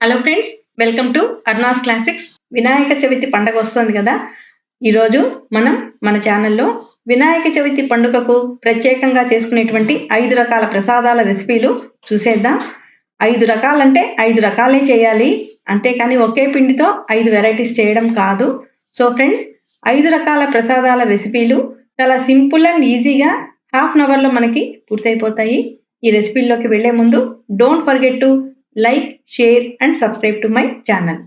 Hello friends welcome to Arna's classics Vinayaka Chavithi పండగ వస్తుంది కదా? ఈరోజు మనం మన ఛానల్లో వినాయక చవితి పండుగకు ప్రత్యేకంగా చేసుకునేటువంటి ఐదు రకాల ప్రసాదాల రెసిపీలు చూసేద్దాం. ఐదు రకాలంటే ఐదు రకాలే చేయాలి. అంతేకాని ఒకే పిండితో ఐదు వెరైటీస్ చేయడం కాదు. సో ఫ్రెండ్స్ ఐదు రకాల ప్రసాదాల రెసిపీలు చాలా సింపుల్ అండ్ ఈజీగా హాఫ్ అన్ అవర్లో మనకి పూర్తయిపోతాయి. ఈ రెసిపీల్లోకి వెళ్ళే ముందు don't forget to like share and subscribe to my channel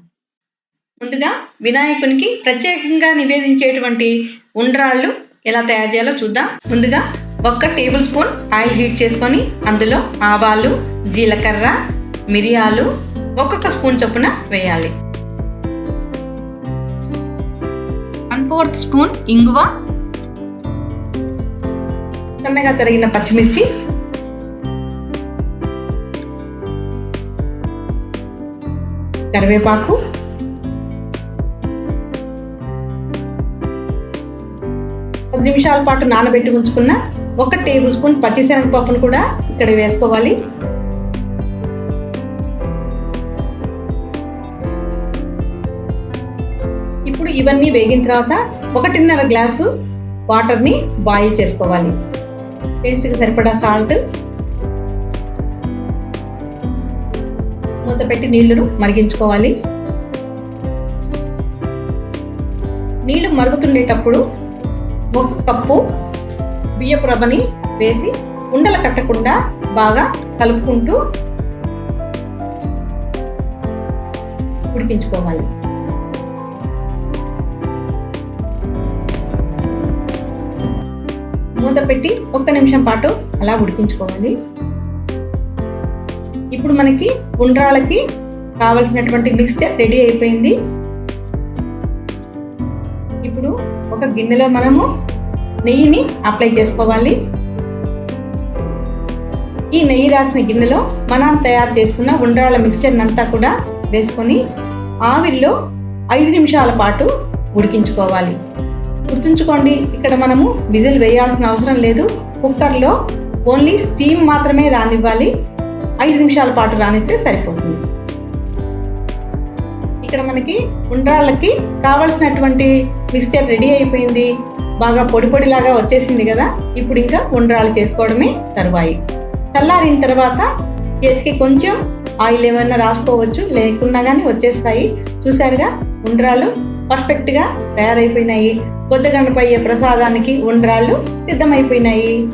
ముందుగా వినాయకునికి ప్రత్యేకంగా నివేదించేటువంటి ఉండ్రాళ్ళు ఎలా తయారు చేయాలో చూద్దాం. ముందుగా ఒక్క టేబుల్ స్పూన్ ఆయిల్ హీట్ చేసుకొని అందులో ఆవాలు జీలకర్ర మిరియాలు ఒక్కొక్క స్పూన్ చొప్పున వేయాలి. వన్ ఫోర్త్ స్పూన్ ఇంగువ సన్నగా తరిగిన పచ్చిమిర్చి కరివేపాకు. పది నిమిషాల పాటు నానబెట్టి ఉంచుకున్న ఒక టేబుల్ స్పూన్ పచ్చిశనగపప్పును కూడా ఇక్కడ వేసుకోవాలి. ఇప్పుడు ఇవన్నీ వేగిన తర్వాత ఒకటిన్నర గ్లాసు వాటర్ని బాయిల్ చేసుకోవాలి. టేస్ట్కి సరిపడా సాల్ట్ మూత పెట్టి నీళ్ళను మరిగించుకోవాలి. నీళ్ళు మరుగుతుండేటప్పుడు ఒక కప్పు బియ్యపు రవ్వని వేసి ఉండలు కట్టకుండా బాగా కలుపుకుంటూ ఉడికించుకోవాలి. మూత పెట్టి ఒక్క నిమిషం పాటు అలా ఉడికించుకోవాలి. ఇప్పుడు మనకి ఉండ్రాలకి కావలసినటువంటి మిక్స్చర్ రెడీ అయిపోయింది. ఇప్పుడు ఒక గిన్నెలో మనము నెయ్యిని అప్లై చేసుకోవాలి. ఈ నెయ్యి రాసిన గిన్నెలో మనం తయారు చేసుకున్న ఉండ్రాల మిక్స్చర్ అంతా కూడా వేసుకొని ఆవిరిలో ఐదు నిమిషాల పాటు ఉడికించుకోవాలి. గుర్తుంచుకోండి ఇక్కడ మనము విజిల్ వేయాల్సిన అవసరం లేదు. కుక్కర్లో ఓన్లీ స్టీమ్ మాత్రమే రానివ్వాలి. ఐదు నిమిషాల పాటు రానిస్తే సరిపోతుంది. ఇక్కడ మనకి ఉండ్రాళ్ళకి కావలసినటువంటి మిక్స్చర్ రెడీ అయిపోయింది. బాగా పొడి పొడిలాగా వచ్చేసింది కదా. ఇప్పుడు ఇంకా ఉండ్రాలు చేసుకోవడమే తరువాయి. చల్లారిన తర్వాత చేతికి కొంచెం ఆయిల్ ఏమైనా రాసుకోవచ్చు. లేకున్నా కానీ వచ్చేస్తాయి. చూసారుగా ఉండ్రాళ్ళు పర్ఫెక్ట్గా తయారైపోయినాయి. బొజ్జగండపయ్యే ప్రసాదానికి ఉండ్రాళ్ళు సిద్ధమైపోయినాయి.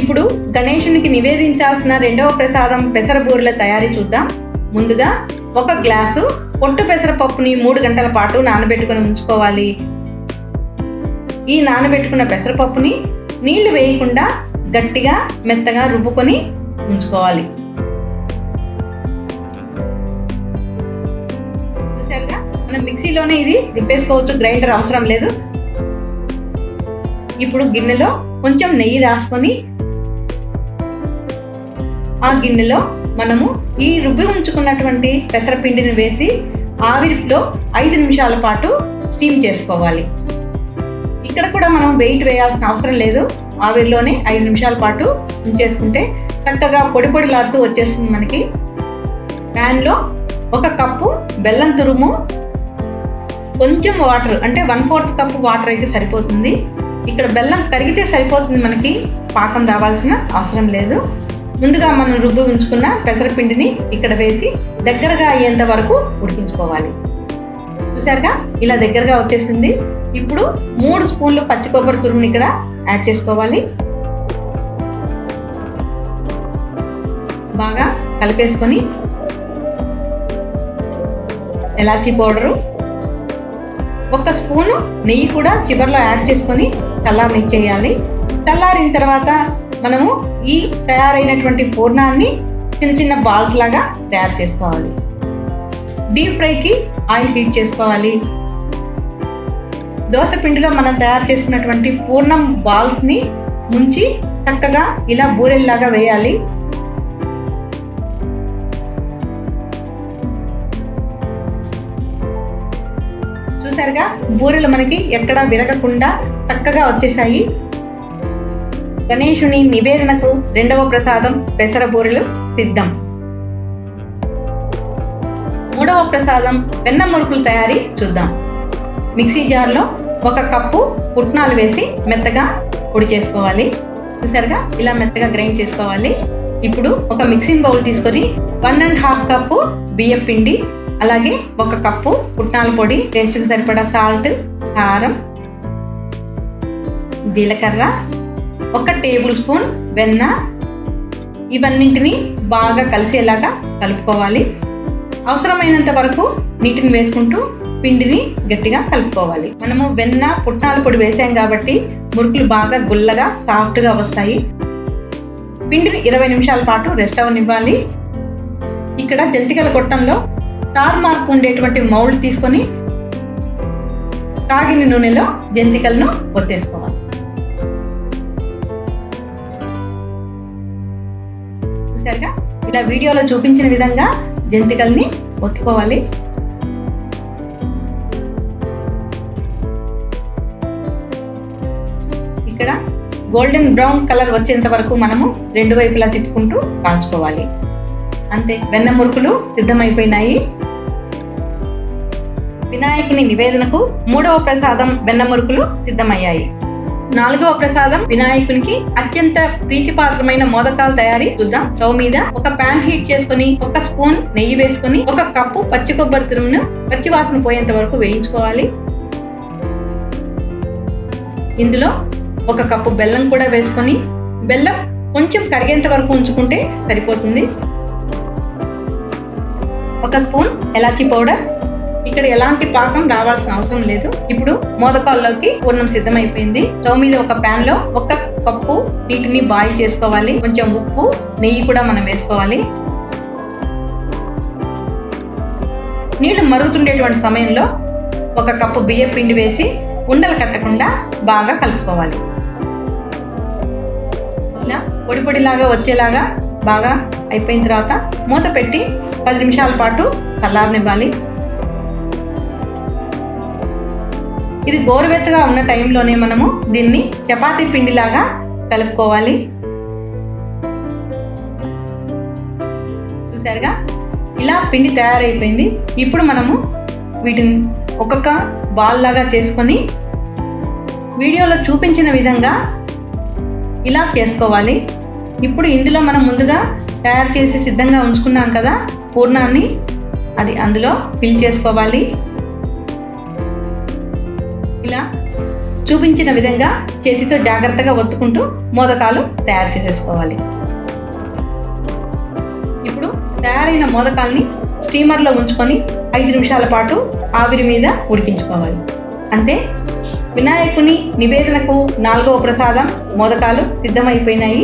ఇప్పుడు గణేశునికి నివేదించాల్సిన రెండవ ప్రసాదం పెసరబూరెల తయారీ చూద్దాం. ముందుగా ఒక గ్లాసు పొట్టు పెసరపప్పుని మూడు గంటల పాటు నానబెట్టుకుని ఉంచుకోవాలి. ఈ నానబెట్టుకున్న పెసరపప్పుని నీళ్ళు వేయకుండా గట్టిగా మెత్తగా రుబ్బుకొని ఉంచుకోవాలి. చూసారుగా మనం మిక్సీలోనే ఇది రుబ్బేసుకోవచ్చు. గ్రైండర్ అవసరం లేదు. ఇప్పుడు గిన్నెలో కొంచెం నెయ్యి రాసుకొని ఆ గిన్నెలో మనము ఈ రుబ్బి ఉంచుకున్నటువంటి పెసరపిండిని వేసి ఆవిరిలో ఐదు నిమిషాల పాటు స్టీమ్ చేసుకోవాలి. ఇక్కడ కూడా మనం వెయిట్ వేయాల్సిన అవసరం లేదు. ఆవిరిలోనే ఐదు నిమిషాల పాటు ఉంచేసుకుంటే చక్కగా పొడి పొడిలాడుతూ వచ్చేస్తుంది మనకి. ప్యాన్లో ఒక కప్పు బెల్లం తురుము కొంచెం వాటర్ అంటే వన్ ఫోర్త్ కప్పు వాటర్ అయితే సరిపోతుంది. ఇక్కడ బెల్లం కరిగితే సరిపోతుంది మనకి పాకం రావాల్సిన అవసరం లేదు. ముందుగా మనం రుబ్బు ఉంచుకున్న పెసరపిండిని ఇక్కడ వేసి దగ్గరగా అయ్యేంత వరకు ఉడికించుకోవాలి. చూసారుగా ఇలా దగ్గరగా వచ్చేసింది. ఇప్పుడు మూడు స్పూన్లు పచ్చి కొబ్బరి తురుముని ఇక్కడ యాడ్ చేసుకోవాలి. బాగా కలిపేసుకొని ఎలాచీ పౌడరు ఒక స్పూను నెయ్యి కూడా చివరిలో యాడ్ చేసుకొని చల్లారనిచ్చేయాలి. చల్లారిన తర్వాత మనము ఈ తయారైనటువంటి పూర్ణాన్ని చిన్న చిన్న బాల్స్ లాగా తయారు చేసుకోవాలి. డీప్ ఫ్రైకి ఆయిల్ హీట్ చేసుకోవాలి. దోశ పిండిలో మనం తయారు చేసుకున్నటువంటి పూర్ణం బాల్స్ని ముంచి చక్కగా ఇలా బూరెల్లాగా వేయాలి. చూసారుగా? బూరెలు మనకి ఎక్కడా విరగకుండా చక్కగా వచ్చేసాయి. గణేశుని నివేదనకు రెండవ ప్రసాదం పెసర బూరెలు సిద్ధం. మూడవ ప్రసాదం వెన్న మురుకులు తయారీ చూద్దాం. మిక్సీ జార్లో ఒక కప్పు పుట్నాలు వేసి మెత్తగా పొడి చేసుకోవాలి. చూసారుగా? ఇలా మెత్తగా గ్రైండ్ చేసుకోవాలి. ఇప్పుడు ఒక మిక్సింగ్ బౌల్ తీసుకొని వన్ అండ్ హాఫ్ కప్పు బియ్యం పిండి అలాగే ఒక కప్పు పుట్నాల పొడి టేస్ట్కి సరిపడా సాల్ట్ కారం జీలకర్ర ఒక టేబుల్ స్పూన్ వెన్న ఇవన్నింటిని బాగా కలిసేలాగా కలుపుకోవాలి. అవసరమైనంత వరకు నీటిని వేసుకుంటూ పిండిని గట్టిగా కలుపుకోవాలి. మనము వెన్న పుట్నాల పొడి వేసాం కాబట్టి మురుకులు బాగా గుల్లగా సాఫ్ట్గా వస్తాయి. పిండిని ఇరవై నిమిషాల పాటు రెస్ట్ అవనివ్వాలి. ఇక్కడ జంతికల గొట్టంలో టార్ మార్క్ ఉండేటువంటి మౌల్డ్ తీసుకొని కాగిన నూనెలో జంతికలను ఒత్తేసుకోవాలి. చూసారుగా ఇలా వీడియోలో చూపించిన విధంగా జంతికల్ని ఒత్తుకోవాలి. ఇక్కడ గోల్డెన్ బ్రౌన్ కలర్ వచ్చేంత వరకు మనము రెండు వైపులా తిప్పుకుంటూ కాల్చుకోవాలి. అంతే వెన్న మురుకులు సిద్ధమైపోయినాయి. వినాయకుని నివేదనకు మూడవ ప్రసాదం వెన్న మురుకులు సిద్ధమయ్యాయి. నాలుగవ ప్రసాదం వినాయకునికి అత్యంత ప్రీతిపాత్రమైన మోదకాల తయారీ చూద్దాం. స్టవ్ మీద ఒక పాన్ హీట్ చేసుకుని ఒక స్పూన్ నెయ్యి వేసుకుని ఒక కప్పు పచ్చి కొబ్బరి తురుమును పచ్చి వాసన పోయేంత వరకు వేయించుకోవాలి. ఇందులో ఒక కప్పు బెల్లం కూడా వేసుకొని బెల్లం కొంచెం కరిగేంత వరకు ఉంచుకుంటే సరిపోతుంది. ఒక స్పూన్ ఎలాచీ పౌడర్ ఇక్కడ ఎలాంటి పాకం రావాల్సిన అవసరం లేదు. ఇప్పుడు మోదకాల్లోకి పూర్ణం సిద్ధమైపోయింది. స్టవ్ మీద ఒక ప్యాన్లో ఒక కప్పు నీటిని బాయిల్ చేసుకోవాలి. కొంచెం ఉప్పు నెయ్యి కూడా మనం వేసుకోవాలి. నీళ్ళు మరుగుతుండేటువంటి సమయంలో ఒక కప్పు బియ్యం పిండి వేసి ఉండలు కట్టకుండా బాగా కలుపుకోవాలి. ఇలా పొడి పొడిలాగా వచ్చేలాగా బాగా అయిపోయిన తర్వాత మూత పెట్టి పది నిమిషాల పాటు చల్లారనివ్వాలి. ఇది గోరువెచ్చగా ఉన్న టైంలోనే మనము దీన్ని చపాతీ పిండిలాగా కలుపుకోవాలి. చూసారుగా ఇలా పిండి తయారైపోయింది. ఇప్పుడు మనము వీటిని ఒక్కొక్క బాల్ లాగా చేసుకొని వీడియోలో చూపించిన విధంగా ఇలా చేసుకోవాలి. ఇప్పుడు ఇందులో మనం ముందుగా తయారు చేసి సిద్ధంగా ఉంచుకున్నాం కదా పూర్ణాన్ని అది అందులో ఫిల్ చేసుకోవాలి. ఇలా చూపించిన విధంగా చేతితో జాగ్రత్తగా ఒత్తుకుంటూ మోదకాలు తయారు చేసేసుకోవాలి. ఇప్పుడు తయారైన మోదకాల్ని స్టీమర్లో ఉంచుకొని ఐదు నిమిషాల పాటు ఆవిరి మీద ఉడికించుకోవాలి. అంతే వినాయకుని నివేదనకు నాలుగవ ప్రసాదం మోదకాలు సిద్ధమైపోయినాయి.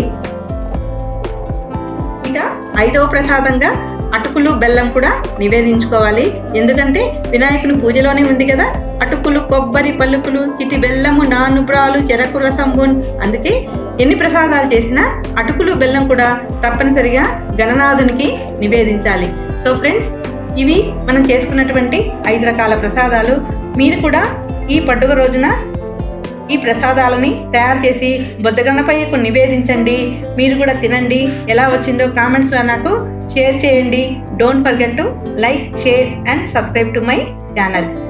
ఇక ఐదవ ప్రసాదంగా అటుకులు బెల్లం కూడా నివేదించుకోవాలి. ఎందుకంటే వినాయకుని పూజలోనే ఉంది కదా అటుకులు కొబ్బరి పలుకులు చిటి బెల్లము నానుబ్రాలు చెరకు రసంబున్. అందుకే ఎన్ని ప్రసాదాలు చేసినా అటుకులు బెల్లం కూడా తప్పనిసరిగా గణనాథునికి నివేదించాలి. సో ఫ్రెండ్స్ ఇవి మనం చేసుకున్నటువంటి ఐదు రకాల ప్రసాదాలు. మీరు కూడా ఈ పండుగ రోజున ఈ ప్రసాదాలని తయారు చేసి బొజ్జగన్నపయ్యకు నివేదించండి. మీరు కూడా తినండి. ఎలా వచ్చిందో కామెంట్స్లో నాకు షేర్ చేయండి. Don't forget to like share and subscribe to my channel